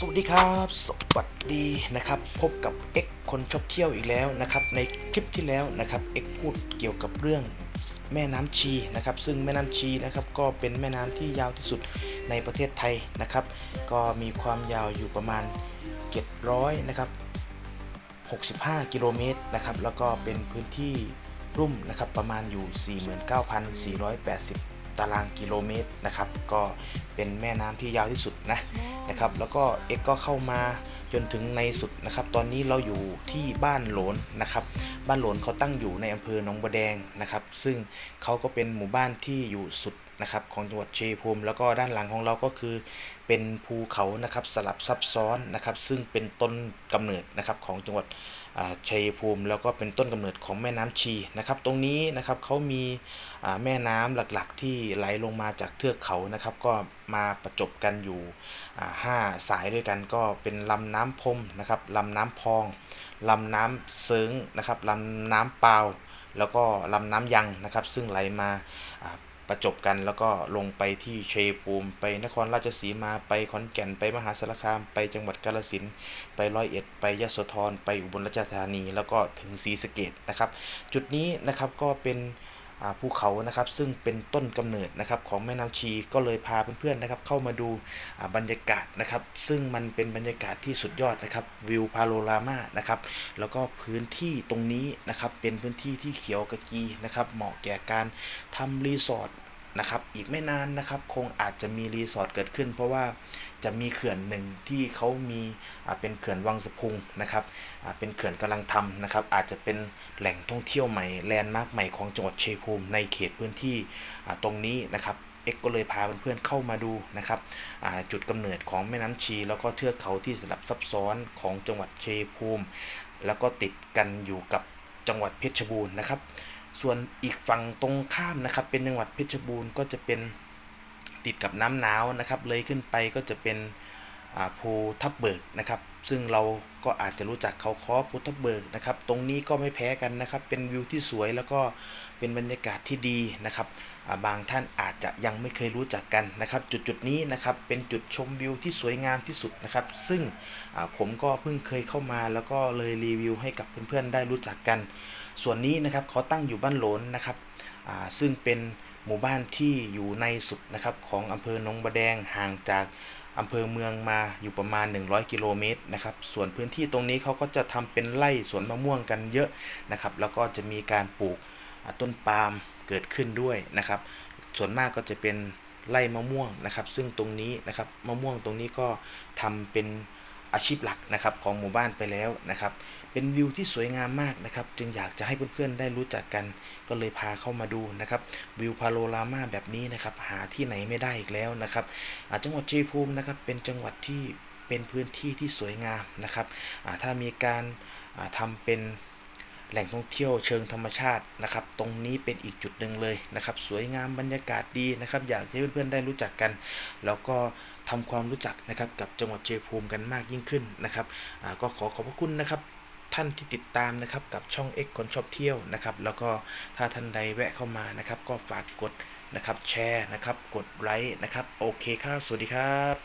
สวัสดีครับ สวัสดีนะครับ พบกับ X คนชอบเที่ยวอีกแล้วนะครับ ในคลิปที่แล้วนะครับ X พูดเกี่ยวกับเรื่องแม่น้ำชีนะครับ ซึ่งแม่น้ำชีนะครับก็เป็นแม่น้ำที่ยาวที่สุดในประเทศไทยนะครับ ก็มีความยาวอยู่ประมาณ 700นะครับ65 กิโลเมตรนะครับ แล้วก็เป็นพื้นที่รุ่มนะครับประมาณอยู่ 49,480 ตารางกิโลเมตรนะครับ ก็เป็นแม่น้ำที่ยาวที่สุดนะ นะครับแล้วก็ X ก็เข้ามาจนถึงในสุดนะครับ ตอนนี้เราอยู่ที่บ้านโหลนนะครับ บ้านโหลนเขาตั้งอยู่ในอำเภอหนองบัวแดงนะครับ ซึ่งเขาก็เป็นหมู่บ้านที่อยู่สุดนะครับของจังหวัดเชัยงภูมิ แล้วก็ด้านหลังของเราก็คือ เป็นภูเขานะครับสลับซับซ้อนนะครับ ซึ่งเป็นต้นกำเนิดนะครับของจังหวัดชัยภูมิ แล้วก็เป็นต้นกำเนิดของแม่น้ำชีนะครับ ตรงนี้นะครับเขามีแม่น้ำหลักๆ ที่ไหลลงมาจากเทือกเขานะครับ ก็มาประจบกันอยู่อ่าห้าสายด้วยกันก็เป็นลำน้ำพรมนะครับลำน้ำพองลำน้ำเซิงนะครับลำน้ำเปล่า แล้วก็ลำน้ำยังนะครับ ซึ่งไหลมาประจบกันแล้วก็ลงไปที่เชยภูมิไปนครราชสีมาไปขอนแก่นไปมหาสารคาม ไปจังหวัดกาฬสินไปร้อยเอ็ดไปยโสธรไปอุบลราชธานี แล้วก็ถึงศรีสะเกดนะครับ จุดนี้นะครับก็เป็น ภูเขานะครับซึ่งเป็นต้นกำเนิดนะครับของแม่น้ำชีก็เลยพาเพื่อนๆนะครับเข้ามาดูบรรยากาศนะครับ ซึ่งมันเป็นบรรยากาศที่สุดยอดนะครับวิวพาโลรามานะครับแล้วก็พื้นที่ตรงนี้นะครับเป็นพื้นที่ที่เขียวกะกีนะครับเหมาะแก่การทำรีสอร์ท นะครับ อีกไม่นานนะครับ คงอาจจะมีรีสอร์ทเกิดขึ้น เพราะว่าจะมีเขื่อนหนึ่งที่เขามีเป็นเขื่อนวังสะพุงนะครับเป็นเขื่อนกำลังทำนะครับ อาจจะเป็นแหล่งท่องเที่ยวใหม่แลนด์มาร์คใหม่ของจังหวัดเชัยงภูมิในเขตพื้นที่ตรงนี้นะครับเอ็กก็เลยพาเพื่อนๆเข้ามาดูนะครับจุดกำเนิดของแม่น้ำชี แล้วก็เทือกเขาที่สลับซับซ้อนของจังหวัดเชัยงภูมิ แล้วก็ติดกันอยู่กับจังหวัดเพชรบูรณ์นะครับ ส่วนอีกฝั่งตรงข้ามนะครับ เป็นจังหวัดเพชรบูรณ์ก็จะเป็นติดกับน้ำหนาวนะครับ เลยขึ้นไปก็จะเป็น ภูทับเบิกนะครับ ซึ่งเราก็อาจจะรู้จักเขาคอภูทับเบิกนะครับ ตรงนี้ก็ไม่แพ้กันนะครับ เป็นวิวที่สวยแล้วก็เป็นบรรยากาศที่ดีนะครับบางท่านอาจจะยังไม่เคยรู้จักกันนะครับ จุดจุดๆนี้นะครับเป็นจุดชมวิวที่สวยงามที่สุดนะครับ ซึ่งผมก็เพิ่งเคยเข้ามาแล้วก็เลยรีวิวให้กับเพื่อนๆได้รู้จักกัน ส่วนนี้นะครับเขาตั้งอยู่บ้านหลนนะครับซึ่งเป็น หมู่บ้านที่อยู่ในสุดนะครับของอำเภอหนองบัวแดงห่างจากอำเภอเมืองมาอยู่ประมาณ 100 กิโลเมตรนะครับ ส่วนพื้นที่ตรงนี้เขาก็จะทำเป็นไร่สวนมะม่วงกันเยอะนะครับ แล้วก็จะมีการปลูกต้นปาล์มเกิดขึ้นด้วยนะครับ ส่วนมากก็จะเป็นไร่มะม่วงนะครับ ซึ่งตรงนี้นะครับมะม่วงตรงนี้ก็ทำเป็น อาชีพหลักนะครับของหมู่บ้านไปแล้วนะครับ เป็นวิวที่สวยงามมากนะครับ จึงอยากจะให้เพื่อนๆได้รู้จักกัน ก็เลยพาเข้ามาดูนะครับวิวพาโลรามาแบบนี้นะครับ หาที่ไหนไม่ได้อีกแล้วนะครับจังหวัดชัยภูมินะครับเป็นจังหวัดที่เป็นพื้นที่ที่สวยงามนะครับถ้ามีการทำทำเป็น แหล่งท่องเที่ยวเชิงธรรมชาตินะครับ ตรงนี้เป็นอีกจุดหนึ่งเลยนะครับ สวยงามบรรยากาศดีนะครับ อยากให้เพื่อนๆได้รู้จักกัน แล้วก็ทำความรู้จักนะครับกับจังหวัดเชัยงภูมิกันมากยิ่งขึ้นนะครับก็ขอขอบพระคุณนะครับท่านที่ติดตามนะครับกับช่อง X คนชอบเที่ยวนะครับ แล้วก็ถ้าท่านใดแวะเข้ามานะครับ ก็ฝากกดนะครับแชร์นะครับ กดไลค์นะครับ โอเคครับ สวัสดีครับ